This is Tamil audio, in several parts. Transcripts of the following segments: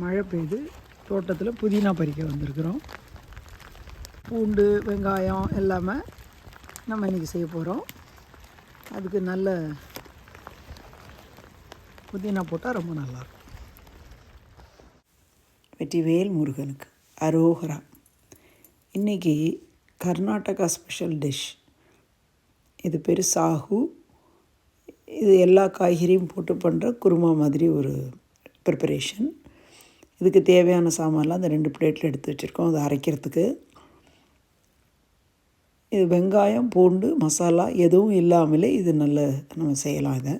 மழை பெய்யுது தோட்டத்தில் புதினா பறிக்க வந்திருக்கிறோம். பூண்டு வெங்காயம் எல்லாமே நம்ம இன்றைக்கி செய்ய போகிறோம் அதுக்கு நல்ல புதினா போட்டால் ரொம்ப நல்லாயிருக்கும் வெற்றிவேல் முருகனுக்கு அரோகரா. இன்றைக்கி கர்நாடகா ஸ்பெஷல் டிஷ் இது பேர் சாகு. இது எல்லா காய்கறியும் போட்டு பண்ணுற குருமா மாதிரி ஒரு ப்ரிப்பரேஷன் இதுக்கு தேவையான சாமான்லாம் அந்த ரெண்டு பிளேட்டில் எடுத்து வச்சுருக்கோம். அதை அரைக்கிறதுக்கு. இது வெங்காயம் பூண்டு மசாலா எதுவும் இல்லாமலே இது நல்ல நம்ம செய்யலாம் இதை.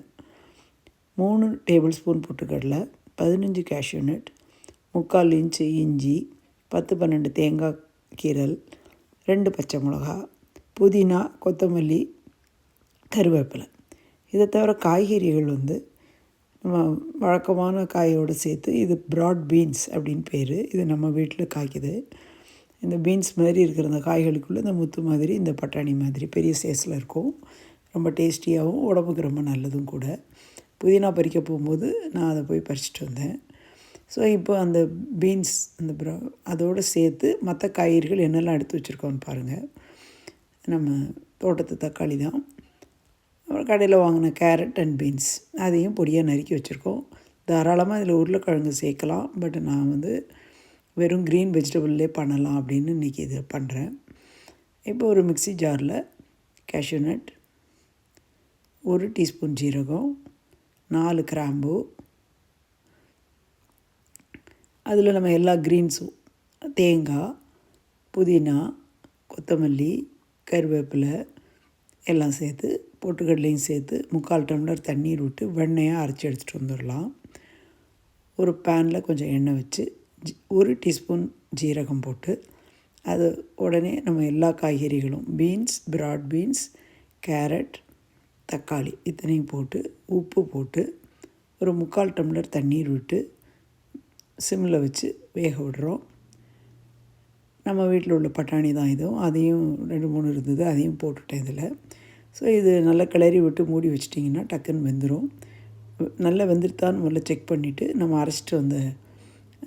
மூணு டேபிள் ஸ்பூன் பொட்டுக்கடலை பதினஞ்சு கேஷ்யூ நட் முக்கால் இன்ச்சு இஞ்சி பத்து பன்னெண்டு தேங்காய் கீரல் ரெண்டு பச்சை மிளகா புதினா கொத்தமல்லி கருவேப்பிலை. இதை தவிர காய்கறிகள் வந்து நம்ம வழக்கமான காயோடு சேர்த்து இது ப்ராட் பீன்ஸ் அப்படின்னு பேர். இது நம்ம வீட்டில் காய்க்குது. இந்த பீன்ஸ் மாதிரி இருக்கிற அந்த காய்களுக்குள்ளே இந்த முத்து மாதிரி இந்த பட்டாணி மாதிரி பெரிய சைஸில் இருக்கும். ரொம்ப டேஸ்டியாகவும் உடம்புக்கு ரொம்ப நல்லதும் கூட. புதினா பறிக்க போகும்போது நான் அதை போய் பறிச்சிட்டு வந்தேன். ஸோ இப்போ அந்த பீன்ஸ் அந்த ப்ரா அதோடு சேர்த்து மற்ற காய்கறிகள் என்னெல்லாம் எடுத்து வச்சுருக்கோன்னு பாருங்கள் நம்ம தோட்டத்து தக்காளி தான். அப்புறம் கடையில் வாங்கின கேரட் அண்ட் பீன்ஸ் அதையும் பொடியாக நறுக்கி வச்சுருக்கோம். தாராளமாக இதில் உருளைக்கிழங்கு சேர்க்கலாம். பட் நான் வந்து வெறும் க்ரீன் வெஜிடபிள்லே பண்ணலாம் அப்படின்னு இன்றைக்கி இதை பண்ணுறேன் இப்போ ஒரு மிக்ஸி ஜாரில் கேஷ்யூ நட் ஒரு டீஸ்பூன் ஜீரகம் நாலு கிராம்பு. அதில் நம்ம எல்லா க்ரீன்ஸும் தேங்காய் புதினா கொத்தமல்லி கருவேப்பிலை எல்லாம் சேர்த்து போட்டுக்கடலையும் சேர்த்து முக்கால் டம்ளர் தண்ணீர் விட்டு வெண்ணெயாக அரைச்சி எடுத்துகிட்டு வந்துடலாம். ஒரு பேனில் கொஞ்சம் எண்ணெய் வச்சு ஜி- ஒரு டீஸ்பூன் ஜீரகம் போட்டு அது உடனே நம்ம எல்லா காய்கறிகளும் பீன்ஸ் பிராட் பீன்ஸ் கேரட் தக்காளி இத்தனையும் போட்டு உப்பு போட்டு ஒரு முக்கால் டம்ளர் தண்ணீர் விட்டு சிம்மில் வச்சு வேக விடுறோம். நம்ம வீட்டில் உள்ள பட்டாணி தான் இதுவும் அதையும் ரெண்டு மூணு இருந்தது. அதையும் போட்டுட்டேன் இதில். ஸோ இது நல்லா கிளறி விட்டு மூடி வச்சிட்டிங்கன்னா டக்குன்னு வெந்துடும் நல்லா வெந்துருத்தான்னு முதல்ல செக் பண்ணிவிட்டு நம்ம அரைச்சிட்டு வந்த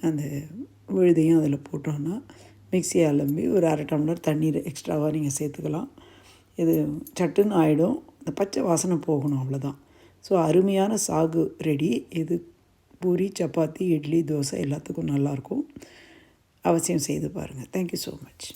அந்த விழுதையும் அதில் போட்டோன்னா மிக்சியை அலம்பி ஒரு அரை டம்ளர் தண்ணீர் எக்ஸ்ட்ராவாக நீங்கள் சேர்த்துக்கலாம். இது சட்டுன்னு ஆகிடும் இந்த பச்சை வாசனை போகணும் அவ்வளோதான் ஸோ அருமையான சாகு ரெடி. இது பூரி சப்பாத்தி இட்லி தோசை எல்லாத்துக்கும் நல்லாயிருக்கும். அவசியம் செய்து பாருங்கள் தேங்க்யூ ஸோ மச்